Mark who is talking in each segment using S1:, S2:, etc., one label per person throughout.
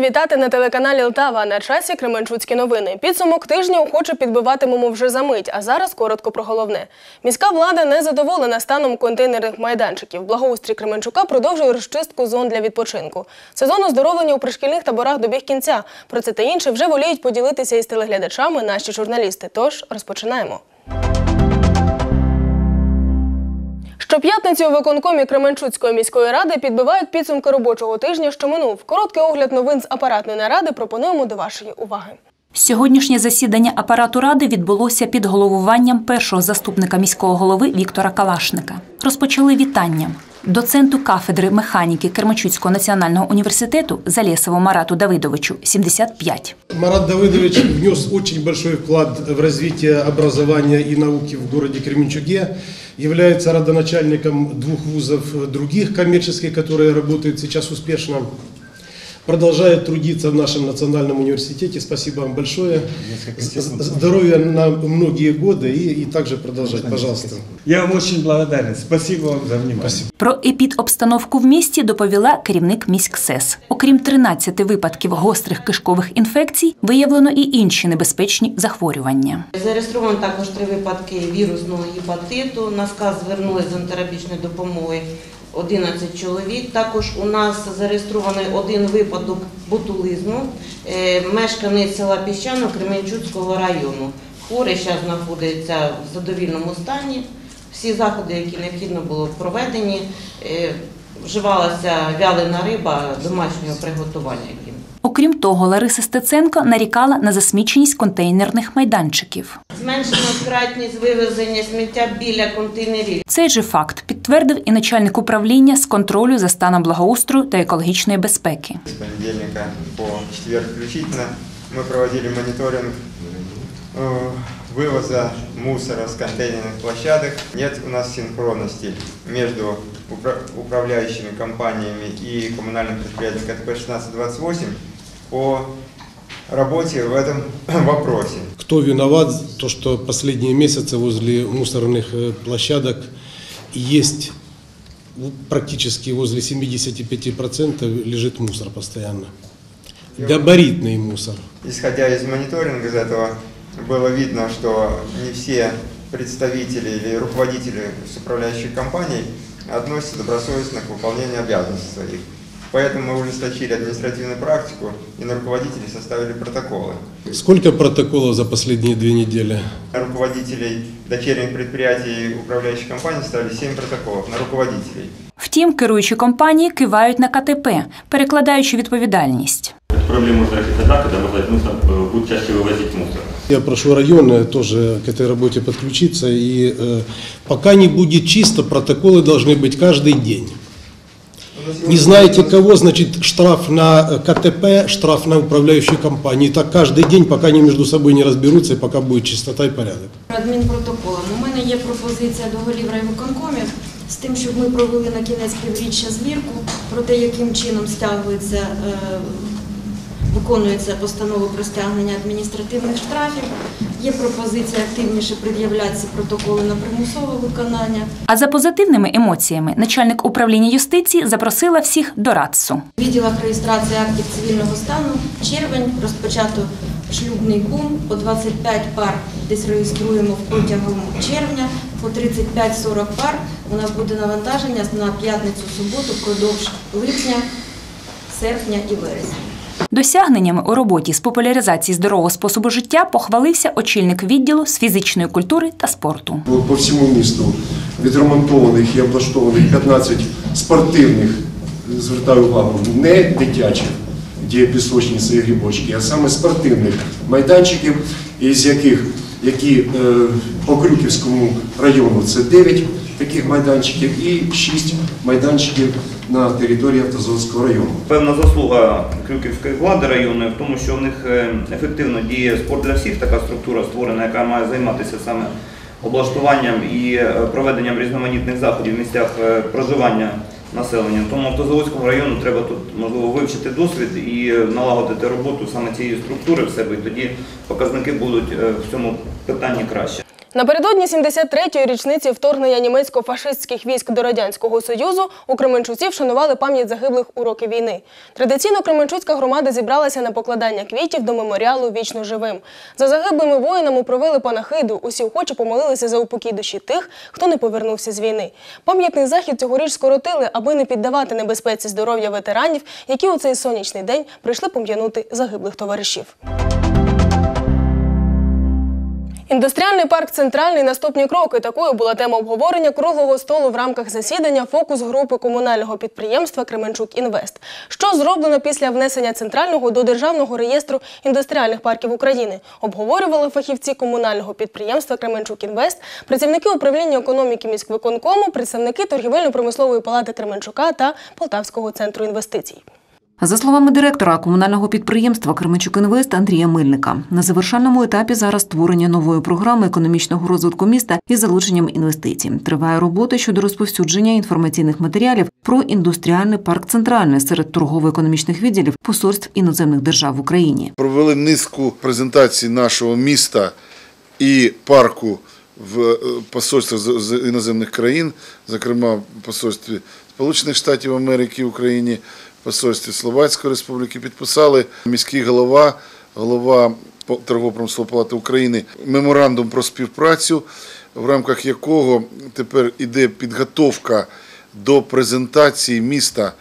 S1: Вітати на телеканалі Лтава. На часі Кременчуцькі новини. Підсумок тижня охоче підбиватимемо вже за мить. А зараз коротко про головне. Міська влада не задоволена станом контейнерних майданчиків. Благоустрій Кременчука продовжує розчистку зон для відпочинку. Сезон оздоровлення у пришкільних таборах добіг кінця. Про це та інше вже воліють поділитися із телеглядачами наші журналісти. Тож розпочинаємо. Щоп'ятниці у виконкомі Кременчуцької міської ради підбивають підсумки робочого тижня, що минув. Короткий огляд новин з апаратної наради пропонуємо до вашої уваги.
S2: Сьогоднішнє засідання апарату ради відбулося під головуванням першого заступника міського голови Віктора Калашника. Розпочали вітанням. Доценту кафедри механіки Кермачуцького національного університету Залєсову Марату Давидовичу 75.
S3: Марат Давыдович внес очень большой вклад в развитие образования и науки в городе Кременчуге, является родоначальником двух вузов других коммерческих, которые работают сейчас успешно. Продолжает трудиться в нашем национальном университете. Спасибо вам большое. Здоровья на многие годы и, и также продолжать, пожалуйста.
S4: Я вам очень благодарен. Спасибо вам за внимание.
S2: Про епідобстановку в місті доповіла керівник міськсес. Окрім 13 випадків гострих кишкових інфекцій, виявлено і інші небезпечні захворювання.
S5: Зареєстровано також три випадки вірусного гепатиту. На сказ звернулися з антирабічної допомоги 11 чоловік. Також у нас зареєстрований один випадок ботулизму. Е, Мешканець села Піщано Кременчуцького району. Хворий зараз знаходиться в задовільному стані. Всі заходи, які необхідно було проведені, Е, вживалася вялена риба домашнього приготування.
S2: Окрім того, Лариса Стеценко нарікала на засміченість контейнерних майданчиків.
S5: Зменшено кратність вивезення сміття біля контейнерів.
S2: Цей же факт підтвердив і начальник управління з контролю за станом благоустрою та екологічної безпеки.
S6: З понедельника по четвер включительно ми проводили мониторинг э, вывоза мусора с контейнерных площадок. Нет у нас синхронности между упра- управляющими компаниями и коммунальным предприятием КТП 1628 по работе в этом вопросе.
S3: Кто виноват, то что последние месяцы возле мусорных э, площадок есть практически возле 75% лежит мусор постоянно. Габаритный мусор.
S6: Исходя из мониторинга из этого, было видно, что не все представители или руководители с управляющих компаний относятся добросовестно к выполнению обязанностей своих. Поэтому мы ужесточили административную практику и на руководителей составили протоколы.
S3: Сколько протоколов за последние две недели?
S6: На руководителей дочерних предприятий и управляющих компаний ставили 7 протоколов, на руководителей.
S2: Втім, керуючі компанії кивають на КТП, перекладаючи відповідальність.
S7: Эту проблему можно решить тогда, когда можно смысл э, будет чаще вывозить мусор.
S3: Я прошу районы тоже к этой работе подключиться. И э, пока не будет чисто, протоколы должны быть каждый день. Не знаете кого, значит штраф на э, КТП, штраф на управляющую компанию. И так каждый день, пока они между собой не разберутся, и пока будет чистота и порядок.
S8: адмінпротоколом. У мене є пропозиція до голів райвиконкомів з тим, щоб ми провели на кінець півріччя звірку про те, яким чином стягується, е, виконується постанова про стягнення адміністративних штрафів. Є пропозиція активніше пред'являти ці протоколи на примусове виконання.
S2: А за позитивними емоціями начальник управління юстиції запросила всіх до РАЦСу.
S8: В відділах реєстрації актів цивільного стану червень розпочато шлюбний бум. По 25 пар десь реєструємо протягом червня, по 35-40 пар у нас буде навантаження на п'ятницю, суботу впродовж липня, серпня і вересня.
S2: Досягненнями у роботі з популяризації здорового способу життя похвалився очільник відділу з фізичної культури та спорту.
S9: По всьому місту відремонтованих і облаштованих 15 спортивних, звертаю увагу, не дитячих, де пісочниці і грибочки, а саме спортивних майданчиків, із яких які е, по Крюківському району це 9 таких майданчиків і 6 майданчиків на території Автозаводського району.
S10: Певна заслуга Крюківської влади районної в тому, що в них е, ефективно діє спорт для всіх, така структура створена, яка має займатися саме облаштуванням і е, проведенням різноманітних заходів в місцях е, проживання населення. Тому Автозаводському району треба тут можливо вивчити досвід і налагодити роботу саме цієї структури в себе, і тоді показники будуть в цьому питанні краще.
S1: Напередодні 73-ї річниці вторгнення німецько-фашистських військ до Радянського Союзу у Кременчуці вшанували пам'ять загиблих у роки війни. Традиційно Кременчуцька громада зібралася на покладання квітів до меморіалу Вічно живим. За загиблими воїнами провели панахиду. Усі охочі помолилися за упокій душі тих, хто не повернувся з війни. Пам'ятний захід цьогоріч скоротили, аби не піддавати небезпеці здоров'я ветеранів, які у цей сонячний день прийшли пом'янути загиблих товаришів. Індустріальний парк Центральний наступні кроки. Такою була тема обговорення круглого столу в рамках засідання фокус групи комунального підприємства Кременчук Інвест. Що зроблено після внесення центрального до державного реєстру індустріальних парків України? Обговорювали фахівці комунального підприємства Кременчук Інвест, працівники управління економіки міськвиконкому, представники торгівельно-промислової палати Кременчука та Полтавського центру інвестицій.
S11: За словами директора комунального підприємства Кременчук Інвест Андрія Мельника, на завершальному етапі зараз створення нової програми економічного розвитку міста із залученням інвестицій. Триває робота щодо розповсюдження інформаційних матеріалів про індустріальний парк Центральний серед торгово-економічних відділів посольств іноземних держав в Україні.
S12: Провели низку презентацій нашого міста і парку в е, посольствах з іноземних країн, зокрема посольстві Сполучених Штатів Америки в Україні, посольстві Словацької Республіки. Підписали міський голова, голова торгово-промислової палати України меморандум про співпрацю, в рамках якого тепер іде підготовка до презентації міста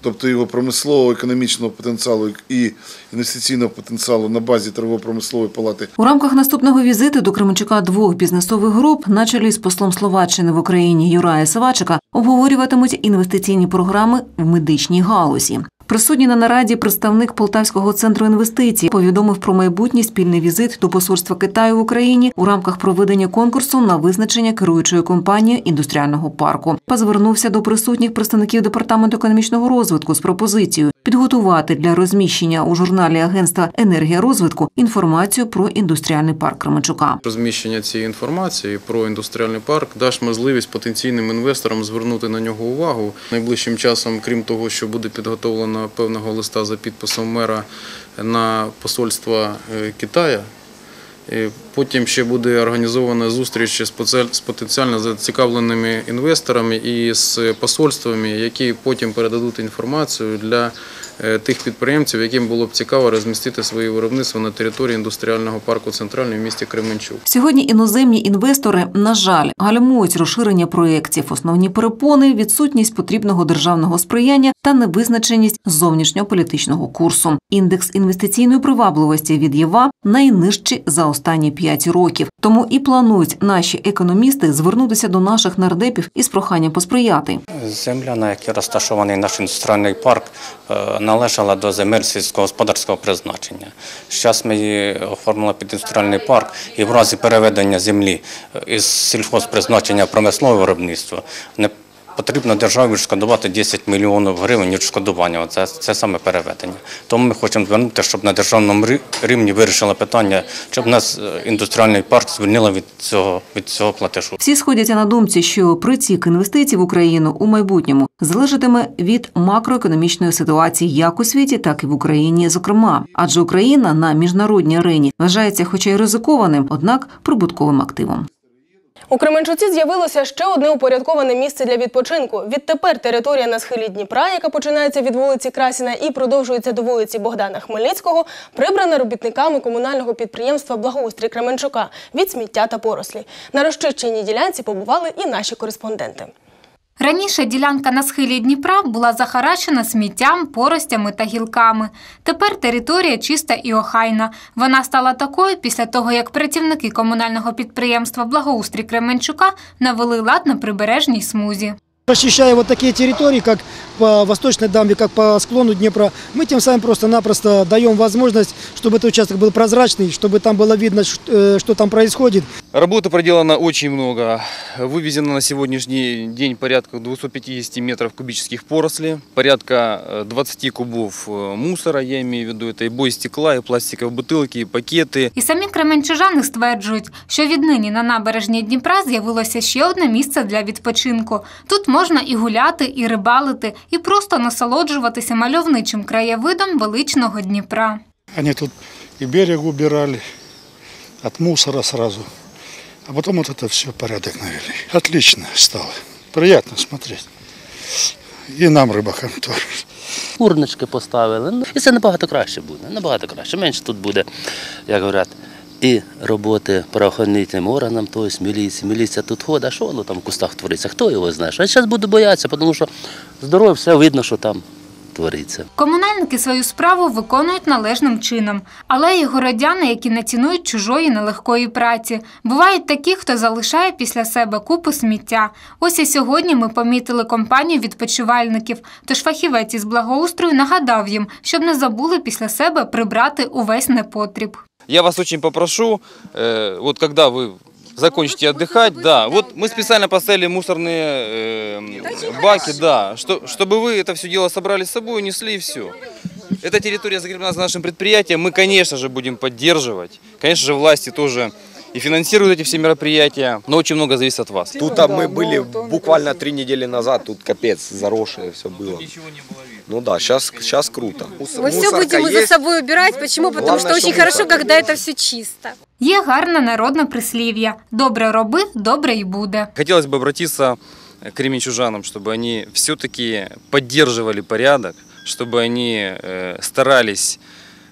S12: тобто його промислового економічного потенціалу і інвестиційного потенціалу на базі торгово-промислової палати.
S11: У рамках наступного візиту до Кременчука двох бізнесових груп, на чолі з послом Словаччини в Україні Юрая Савачика, обговорюватимуть інвестиційні програми в медичній галузі. Присутній на нараді представник Полтавського центру інвестицій повідомив про майбутній спільний візит до посольства Китаю в Україні у рамках проведення конкурсу на визначення керуючої компанії індустріального парку. Та звернувся до присутніх представників департаменту економічного розвитку з пропозицією підготувати для розміщення у журналі агентства енергія розвитку інформацію про індустріальний парк Кременчука.
S13: Розміщення цієї інформації про індустріальний парк дасть можливість потенційним інвесторам звернути на нього увагу найближчим часом, крім того, що буде підготовлено певного листа за підписом мера на посольство е, Китаю. Потім ще буде організована зустріч з потенціально зацікавленими інвесторами і з посольствами, які потім передадуть інформацію для тих підприємців, яким було б цікаво розмістити своє виробництво на території індустріального парку Центральний в місті Кременчук.
S11: Сьогодні іноземні інвестори, на жаль, гальмують розширення проєктів. Основні перепони відсутність потрібного державного сприяння та невизначеність зовнішньополітичного курсу. Індекс інвестиційної привабливості від ЄВА найнижчий за останні 5 років. Тому і планують наші економісти звернутися до наших нардепів із проханням посприяти.
S14: Земля, на якій розташований наш індустріальний парк, е, належала до земель сільськогосподарського призначення. Зараз ми її оформили під індустріальний парк і в разі переведення землі е, із сільхозпризначення в промислове виробництво потрібно державі відшкодувати 10 мільйонів гривень відшкодування. Це, це саме переведення. Тому ми хочемо звернути, щоб на державному рі- рівні вирішили питання, щоб нас е, індустріальний парк звільнили від цього, від цього платежу.
S11: Всі сходяться на думці, що притік інвестицій в Україну у майбутньому залежатиме від макроекономічної ситуації як у світі, так і в Україні, зокрема. Адже Україна на міжнародній арені вважається, хоча й ризикованим, однак прибутковим активом.
S1: У Кременчуці з'явилося ще одне упорядковане місце для відпочинку. Відтепер територія на схилі Дніпра, яка починається від вулиці Красіна і продовжується до вулиці Богдана Хмельницького, прибрана робітниками комунального підприємства Благоустрій Кременчука від сміття та порослі. На розчищеній ділянці побували і наші кореспонденти.
S15: Раніше ділянка на схилі Дніпра була захарачена сміттям, поростями та гілками. Тепер територія чиста і охайна. Вона стала такою після того, як працівники комунального підприємства Благоустрій Кременчука навели лад на прибережній смузі.
S16: Расчищая вот такие территории, как по восточной дамбе, как по склону Днепра, мы тем самым просто-напросто даем возможность, чтобы этот участок был прозрачный, чтобы там было видно, ш- э, что там происходит.
S10: Работы проделано очень много. Вывезено на сегодняшний день порядка 250 метров кубических поросли, порядка э, 20 кубов э, мусора, я имею в виду, это и бой стекла, и пластиковые бутылки, и пакеты.
S15: І самі кременчужани стверджують, що віднині на набережні Дніпра з'явилося ще одне місце для відпочинку. Тут можна і гуляти, і рибалити, і просто насолоджуватися мальовничим краєвидом величного Дніпра.
S17: Они тут и берег убирали от мусора сразу.
S7: А потом вот это все порядок навели. Отлично стало. Приятно смотреть. І нам, рибакам, теж.
S18: Урнички поставили. І це набагато краще буде. Набагато краще. Менше тут буде, як говорять, і роботи правоохоронним органам, тобто міліції. Міліція тут ходить, а що воно там в кустах твориться? Хто його знає? А зараз буду боятися, тому що здоров'я все видно, що там твориться.
S15: Комунальники свою справу виконують належним чином, але є городяни, які не цінують чужої нелегкої праці. Бувають такі, хто залишає після себе купу сміття. Ось і сьогодні ми помітили компанію відпочивальників. Тож фахівець із благоустрою нагадав їм, щоб не забули після себе прибрати увесь непотріб.
S10: Я вас очень попрошу, э, вот когда вы закончите отдыхать, да, вот мы специально поставили мусорные э, баки, да, что, чтобы вы это все дело собрали с собой, унесли и все. Эта территория закреплена за нашим предприятием, мы, конечно же, будем поддерживать. Конечно же, власти тоже и финансируют эти все мероприятия, но очень много зависит от вас.
S4: Тут а мы были буквально три недели назад, тут капец, заросшее все было. Ну да, сейчас, сейчас круто.
S19: Мы все будем за собой убирать. Почему? Потому
S4: Главное,
S19: что очень хорошо,
S4: мусор
S19: когда это все чисто.
S15: Є гарне народне прислів'я: добре роби, добре й буде.
S10: Хотелось бы обратиться к кременчужанам, чтобы они все-таки поддерживали порядок, чтобы они э, старались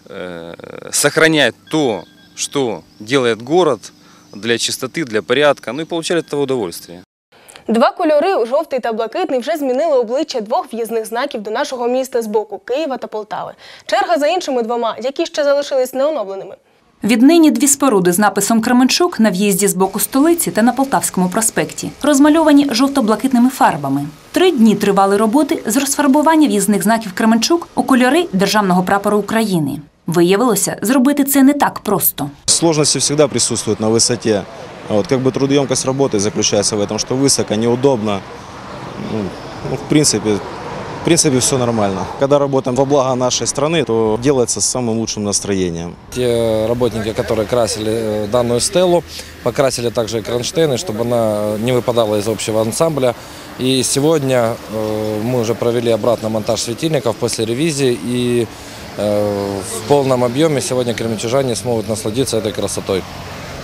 S10: э, сохранять то, что делает город для чистоты, для порядка, ну и получали от этого удовольствие.
S1: Два кольори, жовтий та блакитний, вже змінили обличчя двох в'їзних знаків до нашого міста з боку Києва та Полтави. Черга за іншими двома, які ще залишились неоновленими.
S2: Віднині дві споруди з написом Кременчук на в'їзді з боку столиці та на Полтавському проспекті розмальовані жовто-блакитними фарбами. Три дні тривали роботи з розфарбування в'їзних знаків Кременчук у кольори державного прапора України. Виявилося, зробити це не так просто.
S20: Сложности всегда присутствуют на высоте. Вот, как бы трудоемкость работы заключается в этом, что высоко, неудобно. Ну, ну, в принципе, в принципе, все нормально. Когда работаем во благо нашей страны, то делается с самым лучшим настроением.
S21: Те работники, которые красили э, данную стелу, покрасили также кронштейны, чтобы она не выпадала из общего ансамбля. И сегодня э, мы уже провели обратно монтаж светильников после ревизии и э, в полном объеме сегодня кременчужане смогут насладиться этой красотой.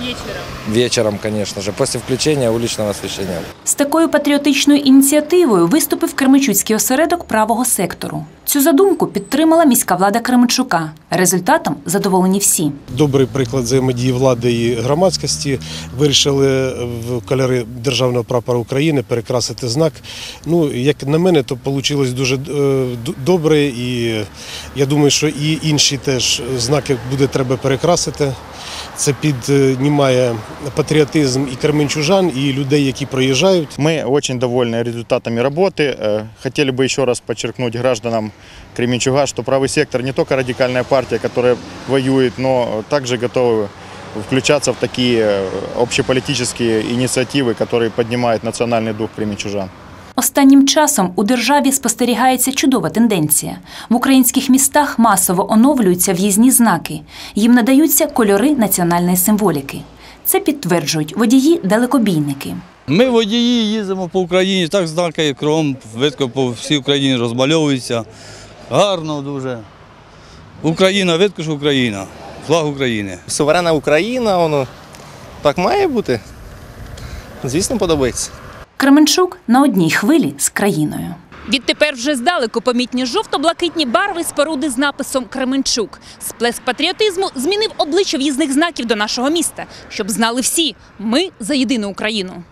S15: Вечором.
S21: Вечером, конечно же, после включения уличного освещения.
S2: З такою патріотичною ініціативою виступив Кременчуцький осередок правого сектору. Цю задумку підтримала міська влада Кременчука. Результатом задоволені всі.
S3: Добрий приклад взаємодії влади і громадськості. Вирішили в кольори державного прапора України перекрасити знак. Ну, як на мене, то вийшло дуже е, добре, і я думаю, що і інші теж знаки буде треба перекрасити. Це піднімає патріотизм і кременчужан, і людей, які проїжджають.
S12: Мы очень довольны результатами работы. Э, Хотели бы еще раз подчеркнуть гражданам Кременчуга, что правый сектор не только радикальная партия, которая воюет, но также готовы включаться в такие э, общеполитические инициативы, которые поднимают национальный дух кременчужан.
S2: Останнім часом у державі спостерігається чудова тенденція. В українських містах масово оновлюються в'їзні знаки. Їм надаються кольори національної символіки. Це підтверджують водії-далекобійники.
S22: Ми водії їздимо по Україні, так знаки кром, видко по всій Україні розмальовуються. Гарно дуже. Україна, видко ж Україна, флаг України.
S23: Суверенна Україна, воно так має бути. Звісно, подобається.
S2: Кременчук на одній хвилі з країною.
S24: Відтепер вже здалеку помітні жовто-блакитні барви споруди з написом Кременчук. Сплеск патріотизму змінив обличчя в'їзних знаків до нашого міста, щоб знали всі – ми за єдину Україну.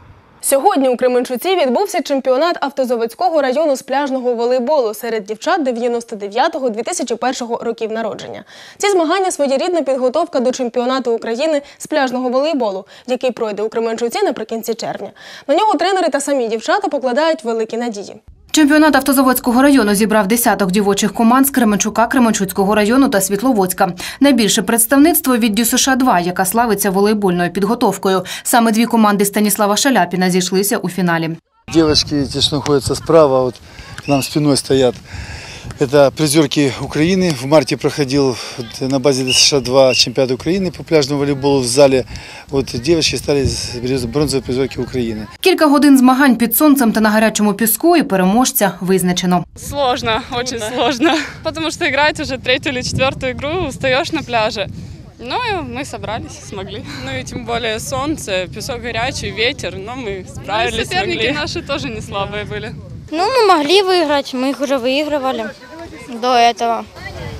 S1: Сьогодні у Кременчуці відбувся чемпіонат автозаводського району з пляжного волейболу серед дівчат 99-2001 років народження. Ці змагання своєрідна підготовка до чемпіонату України з пляжного волейболу, який пройде у Кременчуці наприкінці червня. На нього тренери та самі дівчата покладають великі надії.
S25: Чемпіонат автозаводського району зібрав десяток дівочих команд з Кременчука, Кременчуцького району та Світловодська. Найбільше представництво від ДЮСШ-2, яка славиться волейбольною підготовкою. Саме дві команди Станіслава Шаляпіна зійшлися у фіналі.
S8: Дівчатки те, что находятся справа, от нам спіною стоят. Это призерки Украины. В марте проходил вот на базе ДСШ-2 чемпионат Украины по пляжному волейболу в зале. Вот девочки стали бронзовые призерки Украины.
S25: Кілька годин змагань під сонцем та на гарячому піску і переможця визначено.
S26: Сложно, очень сложно. Потому что играть уже третью или четвертую игру устаешь на пляже. Ну, и мы собрались, смогли. Ну и тем более солнце, песок горячий, ветер, но мы справились,
S27: соперники
S26: смогли.
S27: наши
S26: тоже не слабые были.
S27: Ну, мы могли выиграть, мы их уже выигрывали до этого.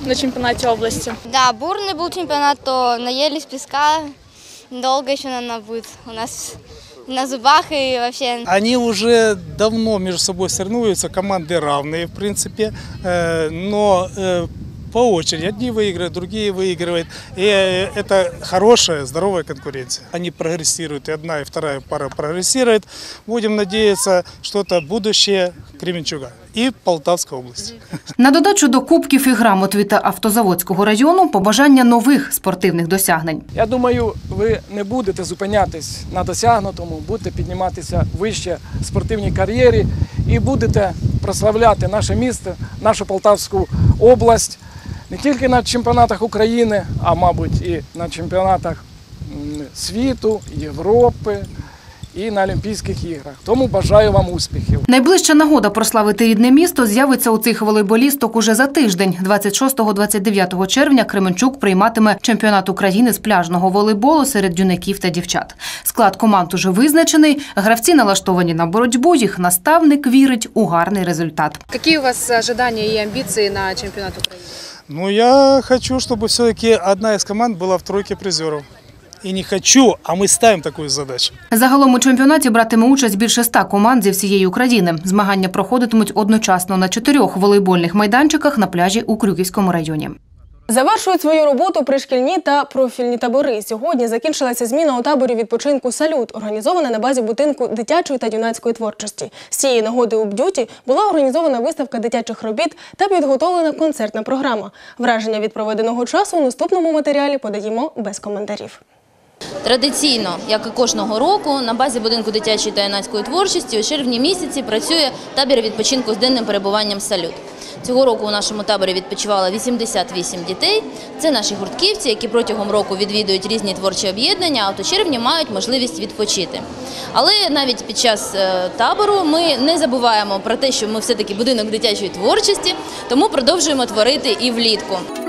S27: На чемпионате области. Да, бурный был чемпионат, то наелись песка, долго еще надо будет. У нас на зубах и вообще...
S28: Они уже давно между собой соревнуются, команды равные, в принципе, э, но э, по очереди. Одни выигрывают, другие выигрывают. И э, это хорошая, здоровая конкуренция. Они прогрессируют, и одна, и вторая пара прогрессирует. Будем надеяться, что это будущее Кременчуга і Полтавська область.
S25: На додачу до кубків і грамот від Автозаводського району побажання нових спортивних досягнень.
S29: Я думаю, ви не будете зупинятись на досягнутому, будете підніматися вище в спортивній кар'єрі і будете прославляти наше місто, нашу Полтавську область не тільки на чемпіонатах України, а мабуть і на чемпіонатах світу, Європи і на Олімпійських іграх. Тому бажаю вам успіхів.
S25: Найближча нагода прославити рідне місто з'явиться у цих волейболісток уже за тиждень. 26-29 червня Кременчук прийматиме чемпіонат України з пляжного волейболу серед юнаків та дівчат. Склад команд уже визначений. Гравці налаштовані на боротьбу. Їх наставник вірить у гарний результат.
S30: Какие у вас ожидания и амбиции на чемпионат Украины?
S28: Ну, я хочу, чтобы все-таки одна из команд была в тройке призеров. И не хочу, а мы ставим такую задачу.
S25: Загалом у чемпіонаті братиме участь більше ста команд зі всієї України. Змагання проходитимуть одночасно на чотирьох волейбольних майданчиках на пляжі у Крюківському районі.
S1: Завершують свою роботу пришкільні та профільні табори. Сьогодні закінчилася зміна у таборі відпочинку Салют, організована на базі будинку дитячої та юнацької творчості. З цієї нагоди у бдюті була організована виставка дитячих робіт та підготовлена концертна програма. Враження від проведеного часу у наступному матеріалі подаємо без коментарів.
S31: Традиційно, як і кожного року, на базі будинку дитячої та юнацької творчості у червні місяці працює табір відпочинку з денним перебуванням «Салют». Цього року у нашому таборі відпочивало 88 дітей. Це наші гуртківці, які протягом року відвідують різні творчі об'єднання, а у червні мають можливість відпочити. Але навіть під час е, табору ми не забуваємо про те, що ми все-таки будинок дитячої творчості, тому продовжуємо творити і влітку.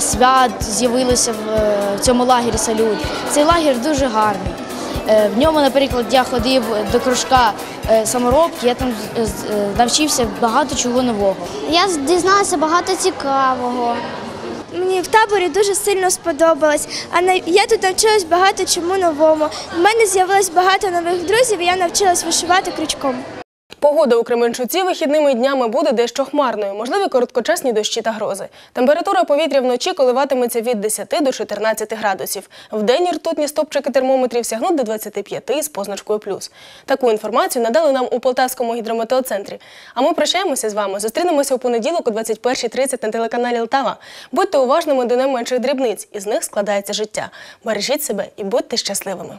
S32: Свят з'явилося в е, цьому лагері салют. Цей лагір дуже гарний. Е, В ньому, наприклад, я ходив до кружка е, саморобки, я там навчився багато чого нового.
S33: Я дізналася багато цікавого. Мені в таборі дуже сильно сподобалось. А на- я тут навчилась багато чому новому. У мене з'явилось багато нових друзів, і я навчилась вишивати крючком.
S1: Погода у Кременчуці вихідними днями буде дещо хмарною, можливі короткочасні дощі та грози. Температура повітря вночі коливатиметься від 10 до 14 градусів. Вдень ртутні стопчики термометрів сягнуть до 25 з позначкою плюс. Таку інформацію надали нам у Полтавському гідрометеоцентрі. А ми прощаємося з вами. Зустрінемося у понеділок о 21.30 на телеканалі Лтава. Будьте уважними до найменших дрібниць, із них складається життя. Бережіть себе і будьте щасливими.